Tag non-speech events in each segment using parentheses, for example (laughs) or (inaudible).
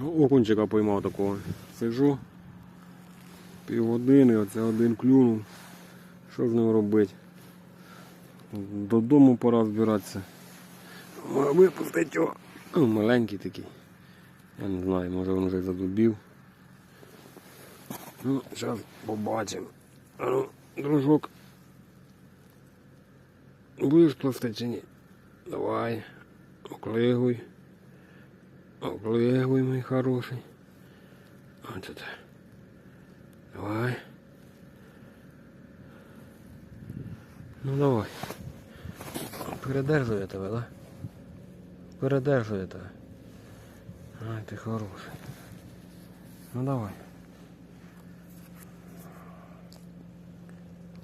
Ну, Окунчика поймав такого. Сижу. Півгодини, оце один клюнув. Що з ним робити? Додому пора збиратися. Випустить його. Ну, маленький такий. Я не знаю, може він вже задубів. Ну, зараз побачимо. Ну, дружок. Будеш пласти чи ні? Давай. Оклигуй. Оклигуй, мій хороший. От это. Давай. Ну давай. Передержу тебе, да? Передержу тебе. Ай, ти хороший. Ну давай.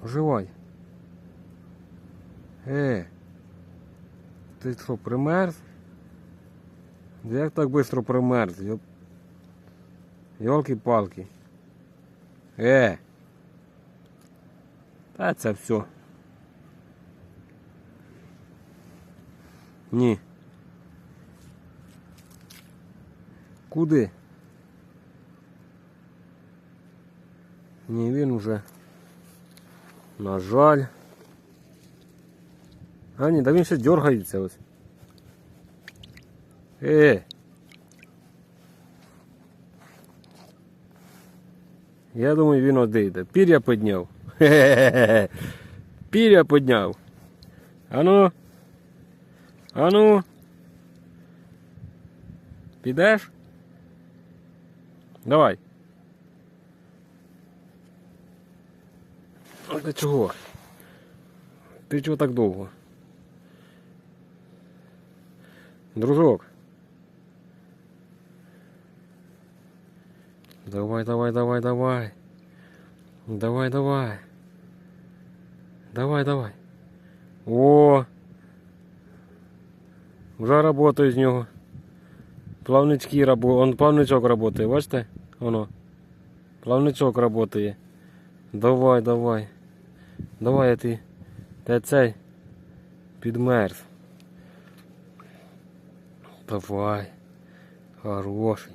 Оживай. Е. Ти що, примерз? Як так швидко примерз? Йолки-палки. Е. Та це все. Ні. Куди? Ні, він уже. На жаль. А ні, да він ще дергається ось. Е. Я думаю, він одійде. Пір'я підняв. Хе-хе-хе. (laughs) Пір'я підняв. Ану. Ану. Підеш? Давай. А ти чого? Ти чого так довго? Дружок. Давай, давай, давай, давай. Давай, давай. Давай, давай. О! Вже работаю з нього. Плавнички работають. Он плавничок работає, бачите? Воно. Плавничок работає. Давай, давай. Давай, а ти. Цей. Підмерз. Давай. Хороший.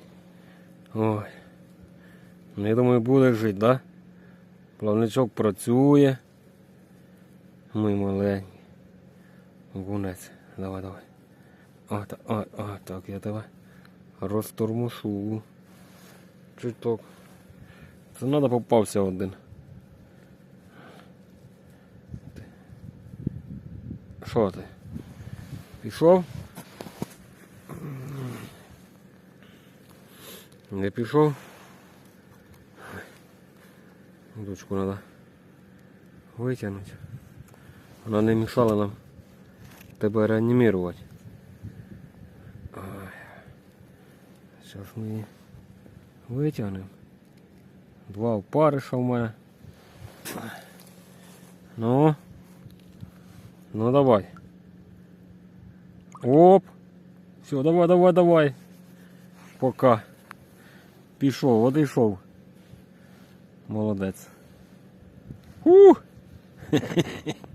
Ой. Ну, я думаю, буде жити, да? Плавничок працює. Мій маленький. Гунець. Давай, давай. А, та, а, так, я тебе розтормошу. Чуток. Це треба попався один. Що ти? Пішов? Не пішов? Дочку треба витягнути. Вона не мішала нам тебе реанімувати. Зараз ми її витягнемо. Два опариша в мене. Ну. Ну давай. Оп. Все, давай, давай, давай. Пока. Пішов, одійшов. Молодець. Ух! (laughs)